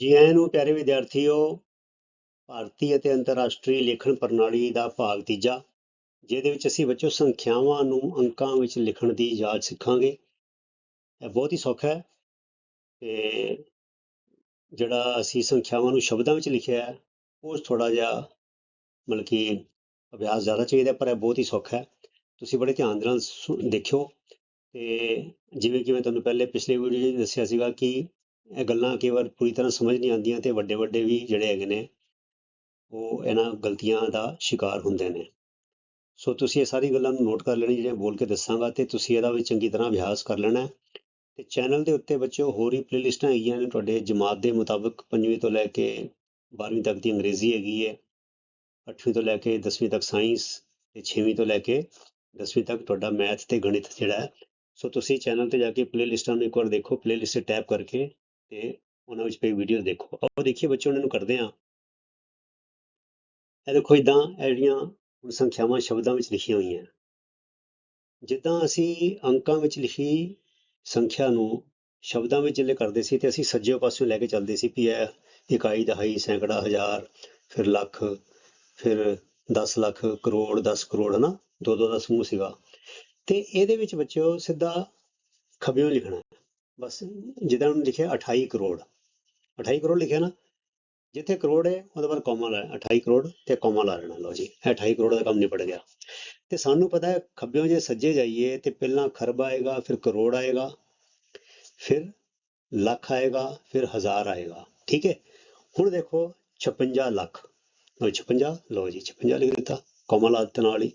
ਜੀ ਆਇਆਂ ਨੂੰ ਪਿਆਰੇ ਵਿਦਿਆਰਥੀਓ, ਭਾਰਤੀ ਅਤੇ ਅੰਤਰਰਾਸ਼ਟਰੀ ਲੇਖਣ ਪ੍ਰਣਾਲੀ ਦਾ ਭਾਗ ਤੀਜਾ, ਜਿਹਦੇ ਵਿੱਚ ਅਸੀਂ ਬੱਚੋ ਸੰਖਿਆਵਾਂ ਨੂੰ ਅੰਕਾਂ ਵਿੱਚ ਲਿਖਣ ਦੀ ਯਾਦ ਸਿੱਖਾਂਗੇ। ਇਹ ਬਹੁਤ ਹੀ ਸੌਖਾ ਹੈ ਤੇ ਜਿਹੜਾ ਅਸੀਂ ਸੰਖਿਆਵਾਂ ਨੂੰ ਸ਼ਬਦਾਂ ਵਿੱਚ ਲਿਖਿਆ ਹੈ ਉਹ ਥੋੜਾ ਜਿਹਾ ਮਤਲਬ ਕਿ ਅਭਿਆਸ ਜ਼ਿਆਦਾ ਚਾਹੀਦਾ ਪਰ ਇਹ ਬਹੁਤ ਹੀ ਸੌਖਾ ਹੈ। ਤੁਸੀਂ ਬੜੇ ਧਿਆਨ ਦੇ ਨਾਲ ਸੁ- ਦੇਖਿਓ ਤੇ ਜਿਵੇਂ ਕਿ ਮੈਂ ਤੁਹਾਨੂੰ ਪਹਿਲੇ ਪਿਛਲੇ ਵੀਡੀਓ 'ਚ ਦੱਸਿਆ ਸੀਗਾ ਕਿ ਇਹ ਗੱਲਾਂ ਕਈ ਵਾਰ ਪੂਰੀ ਤਰ੍ਹਾਂ ਸਮਝ ਨਹੀਂ ਆਉਂਦੀਆਂ ਤੇ ਵੱਡੇ ਵੱਡੇ ਵੀ ਜਿਹੜੇ ਹੈਗੇ ਨੇ, ਉਹ ਇਹਨਾਂ ਗਲਤੀਆਂ ਦਾ ਸ਼ਿਕਾਰ ਹੁੰਦੇ ਨੇ ਸੋ ਤੁਸੀਂ ਇਹ ਸਾਰੀ ਗੱਲਾਂ ਨੂੰ ਨੋਟ ਕਰ ਲੈਣੀ ਜਿਹੜੀਆਂ ਬੋਲ ਕੇ ਦੱਸਾਂਗਾ ਤੇ ਤੁਸੀਂ ਇਹਦਾ ਵੀ ਚੰਗੀ ਤਰ੍ਹਾਂ ਅਭਿਆਸ ਕਰ ਲੈਣਾ ਹੈ। ਤੇ ਚੈਨਲ ਦੇ ਉੱਤੇ ਬੱਚਿਓ ਹੋਰ ਹੀ ਪਲੇਲਿਸਟਾਂ ਹੈਗੀਆਂ ਨੇ ਤੁਹਾਡੇ ਜਮਾਤ ਦੇ ਮੁਤਾਬਕ, ਪੰਜਵੀਂ ਤੋਂ ਲੈ ਕੇ 12ਵੀਂ ਤੱਕ ਦੀ ਅੰਗਰੇਜ਼ੀ ਹੈਗੀ ਹੈ 8ਵੀਂ ਤੋਂ ਲੈ ਕੇ 10ਵੀਂ ਤੱਕ ਸਾਇੰਸ ਤੇ 6ਵੀਂ ਤੋਂ ਲੈ ਕੇ 10ਵੀਂ ਤੱਕ ਤੁਹਾਡਾ ਮੈਥ ਤੇ ਗਣਿਤ ਜਿਹੜਾ ਹੈ ਸੋ ਤੁਸੀਂ ਚੈਨਲ ਤੇ ਜਾ ਕੇ ਪਲੇਲਿਸਟਾਂ ਨੂੰ ਇੱਕ ਵਾਰ ਦੇਖੋ ਪਲੇਲਿਸਟ ਤੇ ਟੈਪ ਕਰਕੇ ਤੇ ਉਹਨਾਂ ਵਿੱਚ ਪਈ ਵੀਡੀਓ ਦੇਖੋ। ਆਓ ਦੇਖੀਏ ਬੱਚੇ ਉਹਨਾਂ ਨੂੰ ਕਰਦੇ ਹਾਂ। ਇਹ ਦੇਖੋ ਇਦਾਂ ਇਹ ਜਿਹੜੀਆਂ ਹੁਣ ਸੰਖਿਆਵਾਂ ਸ਼ਬਦਾਂ ਵਿੱਚ ਲਿਖੀਆਂ ਹੋਈਆਂ। ਜਿੱਦਾਂ ਅਸੀਂ ਅੰਕਾਂ ਵਿੱਚ ਲਿਖੀ ਸੰਖਿਆ ਨੂੰ ਸ਼ਬਦਾਂ ਵਿੱਚ ਜਿਹੜੇ ਕਰਦੇ ਸੀ ਤੇ ਅਸੀਂ ਸੱਜੇ ਪਾਸਿਓਂ ਲੈ ਕੇ ਚੱਲਦੇ ਸੀ ਵੀ ਇਹ ਇਕਾਈ, ਦਹਾਈ, ਸੈਂਕੜਾ, ਹਜ਼ਾਰ, ਫਿਰ ਲੱਖ, ਫਿਰ 10 ਲੱਖ, ਕਰੋੜ 10 ਕਰੋੜ, ਹਨਾ? ਦੋ ਦੋ ਦਾ ਸਮੂਹ ਸੀਗਾ। ਤੇ ਇਹਦੇ ਵਿੱਚ ਬੱਚਿਓ ਸਿੱਧਾ ਖੱਬਿਓਂ ਲਿਖਣਾ। ਬਸ ਜਿੱਦਾਂ ਹੁਣ ਲਿਖਿਆ 28 ਕਰੋੜ। 28 ਕਰੋੜ ਲਿਖਿਆ ਨਾ, ਜਿੱਥੇ ਕਰੋੜ ਹੈ, ਉਹਦੇ ਬਾਅਦ ਕੋਮਾ ਲਾ 28 ਕਰੋੜ ਤੇ ਕੋਮਾ ਲਾ ਲੈਣਾ, ਲਓ ਜੀ, ਇਹ 28 ਕਰੋੜ ਦਾ ਕੰਮ ਨਿਪਟ ਗਿਆ। ਤੇ ਸਾਨੂੰ ਪਤਾ ਹੈ, ਖੱਬਿਓਂ ਜੇ ਸੱਜੇ ਜਾਈਏ, ਤੇ ਪਹਿਲਾਂ ਖਰਬ ਆਏਗਾ, ਫਿਰ ਕਰੋੜ ਆਏਗਾ, ਫਿਰ ਲੱਖ ਆਏਗਾ, ਫਿਰ ਹਜ਼ਾਰ ਆਏਗਾ, ਠੀਕ ਹੈ? ਹੁਣ ਦੇਖੋ 56 ਲੱਖ। ਲਓ 56 ਲਓ ਜੀ 56 ਲਿਖ ਦਿੱਤਾ ਕੋਮਾ ਲਾ ਦਿੱਤਾ ਨਾਲ ਹੀ।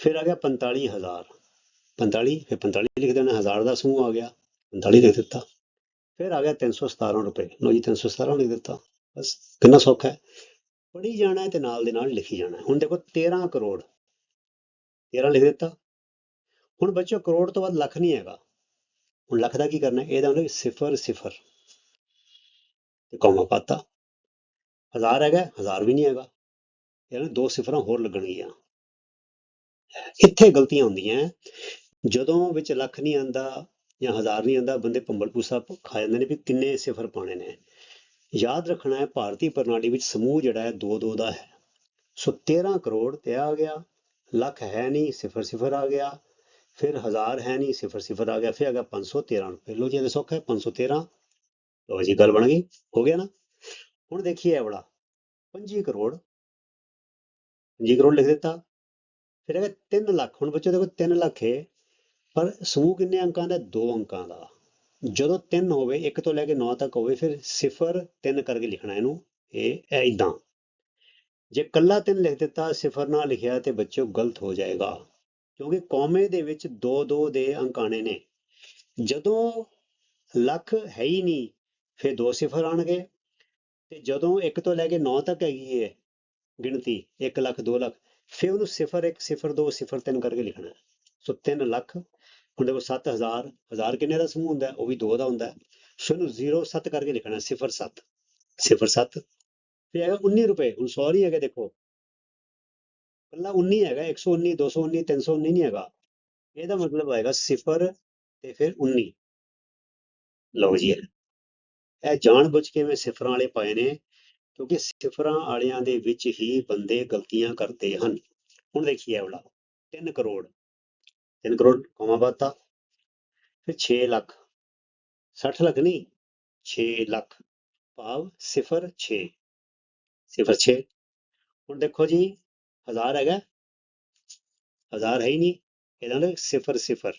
ਫਿਰ ਆ ਗਿਆ 45000 45 ਫਿਰ 45 ਲਿਖ ਦੇਣਾ, ਹਜ਼ਾਰ ਦਾ ਸਮੂਹ ਆ ਗਿਆ। 45 ਲਿਖ ਦਿੱਤਾ। ਫਿਰ ਆ ਗਿਆ 317 ਰੁਪਏ। ਲਓ ਜੀ 317 ਲਿਖ ਦਿੱਤਾ। ਬਸ, ਕਿੰਨਾ ਸੌਖਾ ਹੈ? ਪੜ੍ਹੀ ਜਾਣਾ ਹੈ ਤੇ ਨਾਲ ਦੇ ਨਾਲ ਲਿਖੀ ਜਾਣਾ ਹੁਣ ਦੇਖੋ 13 ਕਰੋੜ। 13 ਲਿਖ ਦਿੱਤਾ। ਹੁਣ ਬੱਚੋ ਕਰੋੜ ਤੋਂ ਬਾਅਦ ਲੱਖ ਨਹੀਂ ਹੈਗਾ। ਹੁਣ ਲੱਖ ਦਾ ਕੀ ਕਰਨਾ ਇਹਦਾ ਹੁੰਦਾ ਸਿਫਰ ਸਿਫਰ। ਤੇ ਕੌਮਾ ਪਾਤਾ। ਹਜ਼ਾਰ ਹੈਗਾ, ਹਜ਼ਾਰ ਵੀ ਨਹੀਂ ਹੈਗਾ। ਇਹਨਾਂ ਦੋ ਸਿਫਰਾਂ ਹੋਰ ਲੱਗਣਗੀਆਂ। ਇੱਥੇ ਗਲਤੀਆਂ ਹੁੰਦੀਆਂ। ਜਦੋਂ ਵਿੱਚ ਲੱਖ ਨਹੀਂ ਆਂਦਾ ਜਾਂ ਹਜ਼ਾਰ ਨਹੀਂ ਆਂਦਾ ਬੰਦੇ ਭੰਬਲ ਪੂਸਾ ਖਾ ਜਾਂਦੇ ਨੇ ਵੀ ਕਿੰਨੇ ਸਿਫਰ ਪਾਣੇ ਨੇ। ਯਾਦ ਰੱਖਣਾ ਹੈ, ਭਾਰਤੀ ਪ੍ਰਣਾਲੀ ਵਿੱਚ ਸਮੂਹ ਜਿਹੜਾ ਹੈ, ਦੋ ਦੋ ਦਾ ਹੈ। ਸੋ 13 ਕਰੋੜ ਤੇ ਆ ਗਿਆ, ਲੱਖ ਹੈ ਨਹੀਂ, ਸਿਫਰ ਸਿਫਰ ਆ ਗਿਆ, ਫਿਰ ਹਜ਼ਾਰ ਹੈ ਨਹੀਂ, ਸਿਫਰ ਸਿਫਰ ਆ ਗਿਆ, ਫਿਰ ਆ ਗਿਆ 513 ਰੁਪਏ। ਲੋ ਜੀ ਇਹ ਤਾਂ ਸੌਖਾ ਹੈ 513 ਲੋ ਜੀ, ਗੱਲ ਬਣ ਗਈ, ਹੋ ਗਿਆ ਨਾ? ਹੁਣ ਦੇਖੀਏ ਇਹ ਵਾਲਾ 25 ਕਰੋੜ। 25 ਕਰੋੜ ਲਿਖ ਦਿੱਤਾ, ਫਿਰ ਹੈਗਾ 3 ਲੱਖ, ਹੁਣ ਬੱਚੋ ਦੇਖੋ 3 ਲੱਖ ਹੈ। ਪਰ ਸਮੂਹ ਕਿੰਨੇ ਅੰਕਾਂ ਦਾ? ਦੋ ਅੰਕਾਂ ਦਾ। ਜਦੋਂ 3 ਹੋਵੇ 1 ਤੋਂ ਲੈ ਕੇ 9 ਤੱਕ ਹੋਵੇ, ਫਿਰ ਸਿਫਰ 3 ਕਰਕੇ ਲਿਖਣਾ ਇਹਨੂੰ। ਇਹ ਐ ਇਦਾਂ ਜੇ ਕੱਲਾ 3 ਲਿਖ ਦਿੱਤਾ, ਸਿਫਰ ਨਾਲ ਲਿਖਿਆ ਤੇ ਬੱਚੋ ਗਲਤ ਹੋ ਜਾਏਗਾ। ਕਿਉਂਕਿ ਕੌਮੇ ਦੇ ਵਿੱਚ 2 2 ਦੇ ਅੰਕ ਆਣੇ ਨੇ। ਜਦੋਂ ਲੱਖ ਹੈ ਹੀ ਨਹੀਂ, ਫਿਰ ਦੋ ਸਿਫਰ ਆਣਗੇ ਤੇ ਜਦੋਂ 1 ਤੋਂ ਲੈ ਕੇ 9 ਤੱਕ ਹੈਗੀ ਹੈ ਗਿਣਤੀ 1 ਲੱਖ 2 ਲੱਖ, ਫਿਰ ਉਹਨੂੰ ਸਿਫਰ 1 ਸਿਫਰ 2 ਸਿਫਰ 3 ਕਰਕੇ ਲਿਖਣਾ। ਹੈ। ਸੋ 3 ਲੱਖ ਹੁਣ ਦੇਖੋ 7000 ਹਜ਼ਾਰ ਕਿੰਨੇ ਦਾ ਸਮੂਹ ਹੁੰਦਾ ਉਹ ਵੀ 2 ਦਾ ਹੁੰਦਾ ਹੈ। ਸੋ ਇਹਨੂੰ 0 7 ਕਰਕੇ ਲਿਖਣਾ ਹੈ, ਸਿਫਰ 7 ਸਿਫਰ 7 ਫਿਰ ਹੈਗਾ 19 ਰੁਪਏ। ਹੁਣ 100 ਨਹੀਂ ਹੈਗਾ ਦੇਖੋ। ਕੱਲਾ 19 ਹੈਗਾ 119 219 319 ਨਹੀਂ ਹੈਗਾ। ਇਹਦਾ ਮਤਲਬ ਆਏਗਾ ਸਿਫਰ ਤੇ ਫਿਰ 19 ਲਓ ਜੀ। ਇਹ ਇਹ ਜਾਣਬੁੱਝ ਕੇ ਮੈਂ ਸਿਫਰਾਂ ਵਾਲੇ ਪਾਏ ਨੇ ਕਿਉਂਕਿ ਸਿਫਰਾਂ ਵਾਲਿਆਂ ਦੇ ਵਿੱਚ ਹੀ ਬੰਦੇ ਗਲਤੀਆਂ ਕਰਦੇ ਹਨ। ਹੁਣ ਦੇਖੀਏ ਇਹ ਵਾਲਾ 3 ਕਰੋੜ। 3 ਕਰੋੜ ਕੋਮਾ ਬਾਤਾ ਫਿਰ 6 ਲੱਖ 60 ਲੱਖ ਨਹੀਂ 6 ਲੱਖ ਭਾਵ ਸਿਫਰ 6 ਸਿਫਰ 6 ਹੁਣ ਦੇਖੋ ਜੀ, ਹਜ਼ਾਰ ਹੈਗਾ, ਹਜ਼ਾਰ ਹੈ ਹੀ ਨਹੀਂ, ਇਹਨਾਂ ਨਾ ਸਿਫਰ ਸਿਫਰ।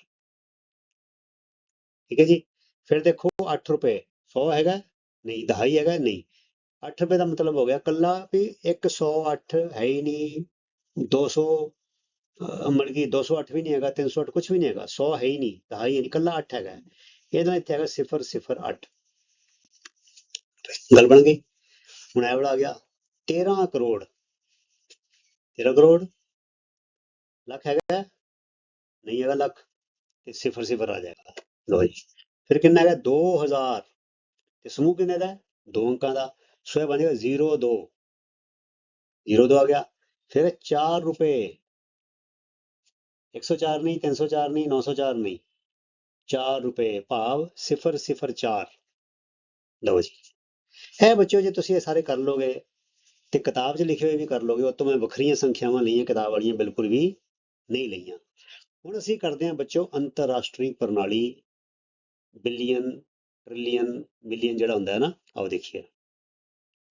ਠੀਕ ਹੈ ਜੀ, ਫਿਰ ਦੇਖੋ 8 ਰੁਪਏ 100 ਹੈਗਾ, ਨਹੀਂ, ਦਹਾਈ ਹੈਗਾ, ਨਹੀਂ। 8 ਰੁਪਏ ਦਾ ਮਤਲਬ ਹੋ ਗਿਆ ਕੱਲਾ ਵੀ 108 ਹੈ ਹੀ ਨਹੀਂ 200 ਅਹ ਮਤਲਬ ਕਿ 208 ਵੀ ਨਹੀਂ ਹੈਗਾ 308 ਕੁਝ ਵੀ ਨਹੀਂ ਹੈਗਾ 100 ਹੈ ਹੀ ਨਹੀਂ ਦਹਾਈ ਹੈ ਨਹੀਂ 8 ਹੈਗਾ। ਇਹਦਾ ਇੱਥੇ ਹੈਗਾ 008 ਗੱਲ ਬਣ ਗਈ? ਹੁਣ ਇਹ ਆ ਗਿਆ 13 ਕਰੋੜ। 13 ਕਰੋੜ? ਲੱਖ ਹੈਗਾ? ਨਹੀਂ ਹੈਗਾ ਲੱਖ। ਤੇ ਸਿਫਰ ਸਿਫਰ ਆ ਜਾਏਗਾ। ਲੋ ਜੀ, ਫਿਰ ਕਿੰਨਾ ਹੈਗਾ? 2000 ਤੇ ਸਮੂਹ ਕਿੰਨੇ ਦਾ? ਦੋ ਅੰਕਾਂ ਦਾ। ਸੋ ਇਹ ਬਣੇਗਾ 02 02 ਆ ਗਿਆ। ਫਿਰ 4 ਰੁਪਏ। 104 ਨਹੀਂ 304 ਨਹੀਂ 904 ਨਹੀਂ 4 ਰੁਪਏ ਭਾਵ 004 ਲਓ ਜੀ ਇਹ ਬੱਚਿਓ ਜੇ ਤੁਸੀਂ ਇਹ ਸਾਰੇ ਕਰ ਲੋਗੇ ਤੇ ਕਿਤਾਬ 'ਚ ਲਿਖੇ ਹੋਏ ਵੀ ਕਰ ਲੋਗੇ ਉਹ ਤੋਂ ਮੈਂ ਵੱਖਰੀਆਂ ਸੰਖਿਆਵਾਂ ਲਈਆਂ ਕਿਤਾਬ ਵਾਲੀਆਂ ਬਿਲਕੁਲ ਵੀ ਨਹੀਂ ਲਈਆਂ ਹੁਣ ਅਸੀਂ ਕਰਦੇ ਹਾਂ ਬੱਚਿਓ ਅੰਤਰਰਾਸ਼ਟਰੀ ਪ੍ਰਣਾਲੀ ਬਿਲੀਅਨ ਟ੍ਰਿਲੀਅਨ ਮਿਲੀਅਨ ਜਿਹੜਾ ਹੁੰਦਾ ਹੈ ਨਾ ਆਓ ਦੇਖੀਏ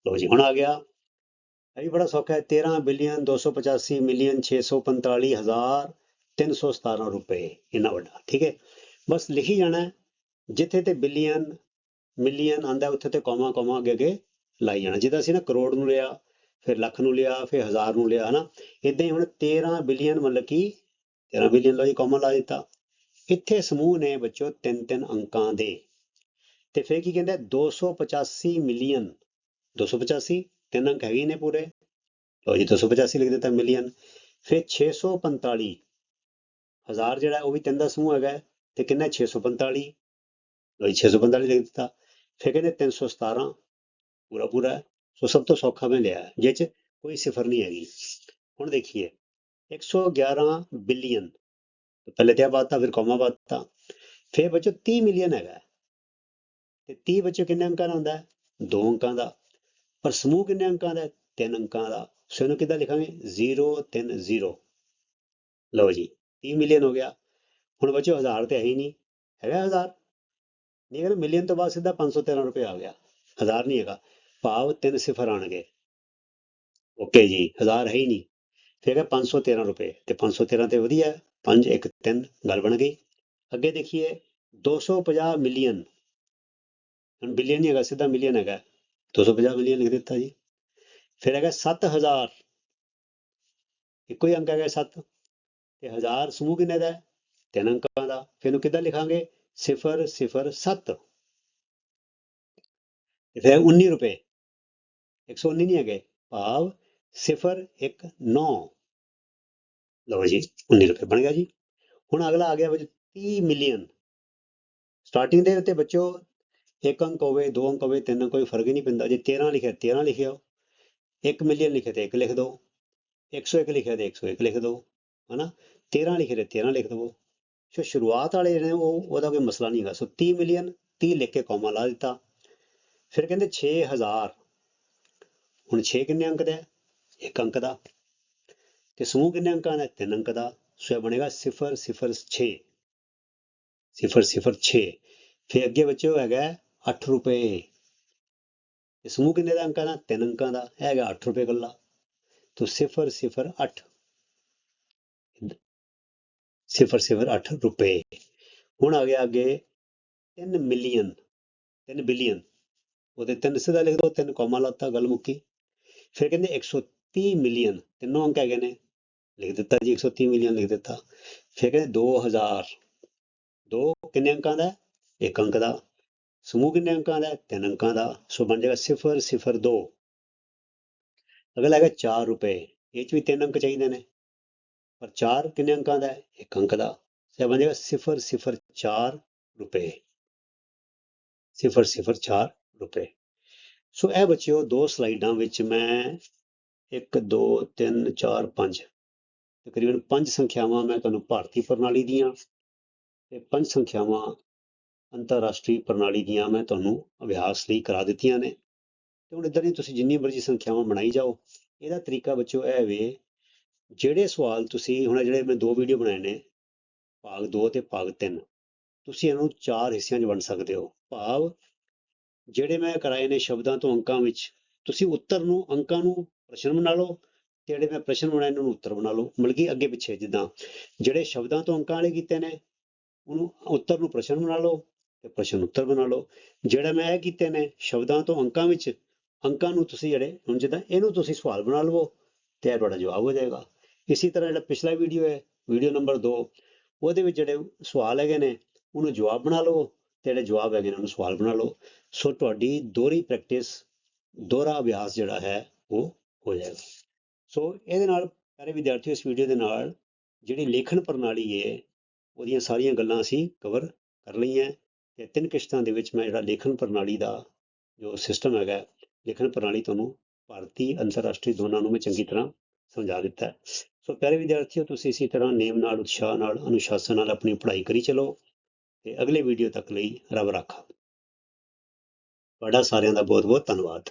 ਲਓ ਜੀ ਹੁਣ ਆ ਗਿਆ ਇਹ ਵੀ ਬੜਾ ਸੌਖਾ ਹੈ 13 ਬਿਲੀਅਨ 285 ਮਿਲੀਅਨ 645 ਹਜ਼ਾਰ 317 ਰੁਪਏ ਇੰਨਾ ਵੱਡਾ, ਠੀਕ ਹੈ? ਬਸ ਲਿਖੀ ਜਾਣਾ ਜਿੱਥੇ ਤੇ ਬਿਲੀਅਨ ਮਿਲੀਅਨ ਆਂਦਾ ਉੱਥੇ ਤੇ ਕੋਮਾ ਕੋਮਾ ਅੱਗੇ ਅੱਗੇ ਲਾਈ ਜਾਣਾ। ਜਿੱਦਾਂ ਅਸੀਂ ਨਾ ਕਰੋੜ ਨੂੰ ਲਿਆ, ਫਿਰ ਲੱਖ ਨੂੰ ਲਿਆ, ਫਿਰ ਹਜ਼ਾਰ ਨੂੰ ਲਿਆ, ਹਨਾ? ਇਦਾਂ ਹੀ ਹੁਣ 13 ਬਿਲੀਅਨ ਮਤਲਬ ਕਿ 13 ਬਿਲੀਅਨ ਲੋ ਜੀ, ਕੋਮਾ ਲਾ ਦਿੱਤਾ। ਇੱਥੇ ਸਮੂਹ ਨੇ ਬੱਚੋ ਤਿੰਨ ਤਿੰਨ ਅੰਕਾਂ ਦੇ। ਤੇ ਫਿਰ ਕੀ ਕਹਿੰਦੇ 285 ਮਿਲੀਅਨ 285 ਤਿੰਨ ਅੰਕ ਹੈਗੇ ਨੇ ਪੂਰੇ। ਲੋ ਜੀ 285 ਲਿਖ ਦਿੱਤਾ ਮਿਲੀਅਨ। ਫਿਰ 645 ਹਜ਼ਾਰ ਜਿਹੜਾ ਉਹ ਵੀ ਤਿੰਨ ਦਾ ਸਮੂਹ ਹੈਗਾ ਹੈ, ਤੇ ਕਿੰਨਾ ਹੈ? 645 ਲੋ ਜੀ 645 ਲਿਖ ਦਿੱਤਾ। ਫਿਰ ਕਹਿੰਦੇ 317 ਪੂਰਾ ਪੂਰਾ ਸੋ ਸਭ ਤੋਂ ਸੌਖਾ ਮੈਂ ਲਿਆ ਹੈ, ਜਿਹ ਚ ਕੋਈ ਸਿਫਰ ਨਹੀਂ ਹੈਗੀ। ਹੁਣ ਦੇਖੀਏ 111 ਬਿਲੀਅਨ। ਪਹਿਲੇ ਤੇ ਬਾਤ ਤਾਂ ਫਿਰ ਕੋਮਾ ਬਾਤ ਤਾਂ। ਫਿਰ ਬੱਚੋ 30 ਮਿਲੀਅਨ ਹੈਗਾ ਤੇ 30 ਬੱਚੋ ਕਿੰਨੇ ਅੰਕਾਂ ਦਾ ਹੁੰਦਾ ਦੋ ਅੰਕਾਂ ਦਾ। ਪਰ ਸਮੂਹ ਕਿੰਨੇ ਅੰਕਾਂ ਦਾ ਤਿੰਨ ਅੰਕਾਂ ਦਾ। ਸੋ ਇਹਨੂੰ ਕਿੱਦਾਂ ਲਿਖਾਂਗੇ? 0 3 0 ਲਓ ਜੀ। 30 ਮਿਲੀਅਨ ਹੋ ਗਿਆ। ਹੁਣ ਬਚੋ ਹਜ਼ਾਰ ਤੇ ਹੈ ਹੀ ਨਹੀਂ, ਹੈਗਾ ਹਜ਼ਾਰ? ਨਹੀਂ ਹੈਗਾ ਮਿਲੀਅਨ ਤੋਂ ਬਾਅਦ ਸਿੱਧਾ 513 ਰੁਪਏ ਆ ਗਿਆ। ਹਜ਼ਾਰ ਨਹੀਂ ਹੈਗਾ, ਭਾਵ ਤਿੰਨ ਸਿਫਰ ਆਣਗੇ ਓਕੇ ਜੀ, ਹਜ਼ਾਰ ਹੈ ਹੀ ਨਹੀਂ। ਫਿਰ ਹੈਗਾ 513 ਰੁਪਏ, ਤੇ 513 ਤੇ ਵਧੀਆ ਹੈ 5 1 3 ਗੱਲ ਬਣ ਗਈ। ਅੱਗੇ ਦੇਖੀਏ 250 ਮਿਲੀਅਨ ਹੁਣ ਬਿਲੀਅਨ ਨਹੀਂ ਹੈਗਾ, ਸਿੱਧਾ ਮਿਲੀਅਨ ਹੈਗਾ। 250 ਮਿਲੀਅਨ ਲਿਖ ਦਿੱਤਾ ਜੀ। ਫਿਰ ਹੈਗਾ 7000 ਇੱਕੋ ਹੀ ਅੰਕ ਹੈਗਾ 7 ਤੇ ਹਜ਼ਾਰ ਸਮੂਹ ਕਿੰਨੇ ਦਾ ਹੈ ਤਿੰਨ ਅੰਕਾਂ ਦਾ। ਫਿਰ ਇਹਨੂੰ ਕਿੱਦਾਂ ਲਿਖਾਂਗੇ? 0 0 7 ਫਿਰ 19 ਰੁਪਏ। 119 ਨਹੀਂ ਹੈਗੇ। ਭਾਵ 0 1 9 ਲਓ ਜੀ 19 ਰੁਪਏ ਬਣ ਗਿਆ ਜੀ। ਹੁਣ ਅਗਲਾ ਆ ਗਿਆ ਵਿੱਚ 30 ਮਿਲੀਅਨ। ਸਟਾਰਟਿੰਗ ਦੇ ਉੱਤੇ ਬੱਚੋ ਇੱਕ ਅੰਕ ਹੋਵੇ, ਦੋ ਅੰਕ ਹੋਵੇ, ਤਿੰਨ ਅੰਕ ਕੋਈ ਫ਼ਰਕ ਹੀ ਨਹੀਂ ਪੈਂਦਾ। ਜੇ 13 ਲਿਖਿਆ 13 ਲਿਖਿਓ 1 ਮਿਲੀਅਨ ਲਿਖਿਆ ਤੇ 1 ਲਿਖ ਦਿਓ 101 ਲਿਖਿਆ ਤੇ 101 ਲਿਖ ਦਿਓ ਹਨਾ 13 ਲਿਖੇ ਤੇ 13 ਲਿਖ ਦਵੋ। ਸੋ ਸ਼ੁਰੂਆਤ ਵਾਲੇ ਨੇ ਉਹ, ਉਹਦਾ ਕੋਈ ਮਸਲਾ ਨਹੀਂ ਹੈਗਾ। ਸੋ 30 ਮਿਲੀਅਨ 30 ਲਿਖ ਕੇ ਕੋਮਾ ਲਾ ਦਿੱਤਾ। ਫਿਰ ਕਹਿੰਦੇ 6000 ਹੁਣ 6 ਕਿੰਨੇ ਅੰਕ ਦਾ ਹੈ? ਇੱਕ ਅੰਕ ਦਾ। ਤੇ ਸਮੂਹ ਕਿੰਨੇ ਅੰਕਾਂ ਦਾ? ਤਿੰਨ ਅੰਕ ਦਾ। ਸੋ ਇਹ ਬਣੇਗਾ 0 0 6 0 0 6 ਫਿਰ ਅੱਗੇ ਬੱਚਿਓ ਹੈਗਾ 8 ਰੁਪਏ। ਤੇ ਸਮੂਹ ਕਿੰਨੇ ਦਾ ਅੰਕਾਂ ਦਾ? ਤਿੰਨ ਅੰਕਾਂ ਦਾ। ਹੈਗਾ 8 ਰੁਪਏ ਗੱਲਾ ਤੋ 0 0 8 ਸਿਫਰ ਸਿਫਰ 8 ਰੁਪਏ। ਹੁਣ ਆ ਗਿਆ ਅੱਗੇ 3 ਮਿਲੀਅਨ 3 ਬਿਲੀਅਨ। ਉਹਦੇ ਤਿੰਨ ਸਿੱਧਾ ਲਿਖ ਦੋ, ਤਿੰਨ ਕੋਮਾ ਲਾਤਾ, ਗੱਲ ਮੁੱਕੀ। ਫਿਰ ਕਹਿੰਦੇ 130 ਮਿਲੀਅਨ, ਤਿੰਨੋਂ ਅੰਕ ਹੈਗੇ ਨੇ। ਲਿਖ ਦਿੱਤਾ ਜੀ 130 ਮਿਲੀਅਨ ਲਿਖ ਦਿੱਤਾ। ਫਿਰ ਕਹਿੰਦੇ 2000 ਦੋ ਕਿੰਨੇ ਅੰਕਾਂ ਦਾ? ਇੱਕ ਅੰਕ ਦਾ। ਸਮੂਹ ਕਿੰਨੇ ਅੰਕਾਂ ਦਾ? ਤਿੰਨ ਅੰਕਾਂ ਦਾ। ਸੋ ਬਣ ਜਾਏਗਾ 0 0 2 ਅਗਲਾ ਹੈਗਾ 4 ਰੁਪਏ। ਇਹ ਚ ਵੀ ਤਿੰਨ ਅੰਕ ਚਾਹੀਦੇ ਨੇ। ਪਰ 4 ਕਿੰਨੇ ਅੰਕਾਂ ਦਾ ਹੈ? ਇੱਕ ਅੰਕ ਦਾ। ਸੇ ਬਣ ਜਾਏਗਾ 0 0 4 ਰੁਪਏ। 0 0 4 ਰੁਪਏ। ਸੋ ਇਹ ਬੱਚਿਓ, ਦੋ ਸਲਾਈਡਾਂ ਵਿੱਚ ਮੈਂ 1 2 3 4 5 ਤਕਰੀਬਨ ਪੰਜ ਸੰਖਿਆਵਾਂ ਮੈਂ ਤੁਹਾਨੂੰ ਭਾਰਤੀ ਪ੍ਰਣਾਲੀ ਦੀਆਂ ਤੇ ਪੰਜ ਸੰਖਿਆਵਾਂ ਅੰਤਰਰਾਸ਼ਟਰੀ ਪ੍ਰਣਾਲੀ ਦੀਆਂ ਮੈਂ ਤੁਹਾਨੂੰ ਅਭਿਆਸ ਲਈ ਕਰਾ ਦਿੱਤੀਆਂ ਨੇ। ਤੇ ਹੁਣ ਇਦਾਂ ਦੀ ਤੁਸੀਂ ਜਿੰਨੀ ਮਰਜ਼ੀ ਸੰਖਿਆਵਾਂ ਬਣਾਈ ਜਾਓ, ਇਹਦਾ ਤਰੀਕਾ ਬੱਚਿਓ ਇਹ ਵੇ ਜਿਹੜੇ ਸਵਾਲ ਤੁਸੀਂ ਹੁਣ ਜਿਹੜੇ ਮੈਂ ਦੋ ਵੀਡੀਓ ਬਣਾਏ ਨੇ, ਭਾਗ 2 ਤੇ ਭਾਗ 3 ਤੁਸੀਂ ਇਹਨੂੰ ਚਾਰ ਹਿੱਸਿਆਂ 'ਚ ਵੰਡ ਸਕਦੇ ਹੋ। ਭਾਵ ਜਿਹੜੇ ਮੈਂ ਕਰਾਏ ਨੇ ਸ਼ਬਦਾਂ ਤੋਂ ਅੰਕਾਂ ਵਿੱਚ, ਤੁਸੀਂ ਉੱਤਰ ਨੂੰ, ਅੰਕਾਂ ਨੂੰ ਪ੍ਰਸ਼ਨ ਬਣਾ ਲਓ ਤੇ ਜਿਹੜੇ ਮੈਂ ਪ੍ਰਸ਼ਨ ਬਣਾਏ ਇਹਨਾਂ ਨੂੰ ਉੱਤਰ ਬਣਾ ਲਓ। ਮਤਲਬ ਕਿ ਅੱਗੇ ਪਿੱਛੇ ਜਿੱਦਾਂ ਜਿਹੜੇ ਸ਼ਬਦਾਂ ਤੋਂ ਅੰਕਾਂ ਵਾਲੇ ਕੀਤੇ ਨੇ, ਉਹਨੂੰ ਉੱਤਰ ਨੂੰ ਪ੍ਰਸ਼ਨ ਬਣਾ ਲਓ ਤੇ ਪ੍ਰਸ਼ਨ ਉੱਤਰ ਬਣਾ ਲਓ। ਜਿਹੜਾ ਮੈਂ ਇਹ ਕੀਤੇ ਨੇ ਸ਼ਬਦਾਂ ਤੋਂ ਅੰਕਾਂ ਵਿੱਚ, ਅੰਕਾਂ ਨੂੰ ਤੁਸੀਂ ਜਿਹੜੇ, ਹੁਣ ਜਿੱਦਾਂ ਇਹਨੂੰ ਤੁਸੀਂ ਸਵਾਲ ਬਣਾ ਲਵੋ ਤੇ ਇਹ ਤੁਹਾਡਾ ਜਵਾਬ ਹੋ ਜਾਏਗਾ। ਇਸੇ ਤਰ੍ਹਾਂ ਜਿਹੜਾ ਪਿਛਲਾ ਵੀਡੀਓ ਹੈ ਵੀਡੀਓ ਨੰਬਰ 2 ਉਹਦੇ ਵਿੱਚ ਜਿਹੜੇ ਸਵਾਲ ਹੈਗੇ ਨੇ, ਉਹਨੂੰ ਜਵਾਬ ਬਣਾ ਲਓ ਤੇ ਜਿਹੜੇ ਜਵਾਬ ਹੈਗੇ ਨੇ ਉਹਨੂੰ ਸਵਾਲ ਬਣਾ ਲਓ। ਸੋ ਤੁਹਾਡੀ ਦੋਹਰੀ ਪ੍ਰੈਕਟਿਸ ਦੋਹਰਾ ਅਭਿਆਸ ਜਿਹੜਾ ਹੈ, ਉਹ ਹੋ ਜਾਏਗਾ। ਸੋ ਇਹਦੇ ਨਾਲ ਸਾਰੇ ਵਿਦਿਆਰਥੀਓ, ਇਸ ਵੀਡੀਓ ਦੇ ਨਾਲ ਜਿਹੜੀ ਲੇਖਣ ਪ੍ਰਣਾਲੀ ਹੈ, ਉਹਦੀਆਂ ਸਾਰੀਆਂ ਗੱਲਾਂ ਅਸੀਂ ਕਵਰ ਕਰ ਲਈਆਂ ਤੇ ਤਿੰਨ ਕਿਸ਼ਤਾਂ ਦੇ ਵਿੱਚ ਮੈਂ ਜਿਹੜਾ ਲੇਖਣ ਪ੍ਰਣਾਲੀ ਦਾ ਜੋ ਸਿਸਟਮ ਹੈਗਾ, ਲੇਖਣ ਪ੍ਰਣਾਲੀ ਤੁਹਾਨੂੰ ਭਾਰਤੀ, ਅੰਤਰਰਾਸ਼ਟਰੀ ਦੋਨਾਂ ਨੂੰ ਮੈਂ ਚੰਗੀ ਤਰ੍ਹਾਂ ਸਮਝਾ ਦਿੱਤਾ ਸੋ ਪਿਆਰੇ ਵਿਦਿਆਰਥੀਓ, ਤੁਸੀਂ ਇਸੇ ਤਰ੍ਹਾਂ ਨੇਮ ਨਾਲ, ਉਤਸ਼ਾਹ ਨਾਲ, ਅਨੁਸ਼ਾਸਨ ਨਾਲ ਆਪਣੀ ਪੜ੍ਹਾਈ ਕਰੀ ਚਲੋ ਤੇ ਅਗਲੇ ਵੀਡੀਓ ਤੱਕ ਲਈ ਰੱਬ ਰਾਖਾ। ਤੁਹਾਡਾ ਸਾਰਿਆਂ ਦਾ ਬਹੁਤ ਬਹੁਤ ਧੰਨਵਾਦ।